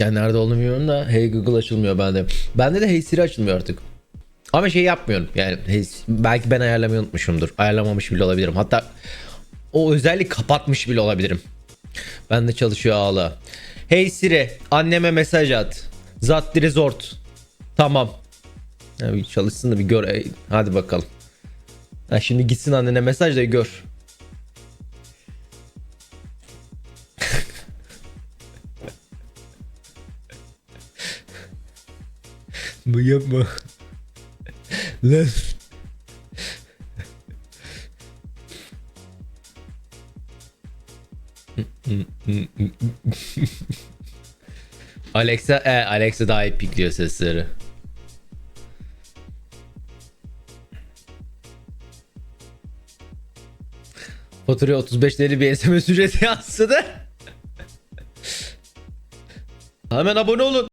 Yani nerede olduğunu bilmiyorum da Hey Google açılmıyor bende. Bende de Hey Siri açılmıyor artık. Ama şey yapmıyorum. Yani Hey- belki ben ayarlamayı unutmuşumdur. Ayarlamamış bile olabilirim. Hatta o özellik kapatmış bile olabilirim. Bende çalışıyor ağla. Hey Siri anneme mesaj at. Zat Resort. Tamam. Ya bir çalışsın da bir gör. Hadi bakalım. Ha şimdi gitsin annene mesaj da gör. Bu yapma. Lan. Alexa, e, Alexa daha iyi pikliyor sesleri. Faturaya 35 TL bir SMS ücreti yansıdı. Hemen abone olun.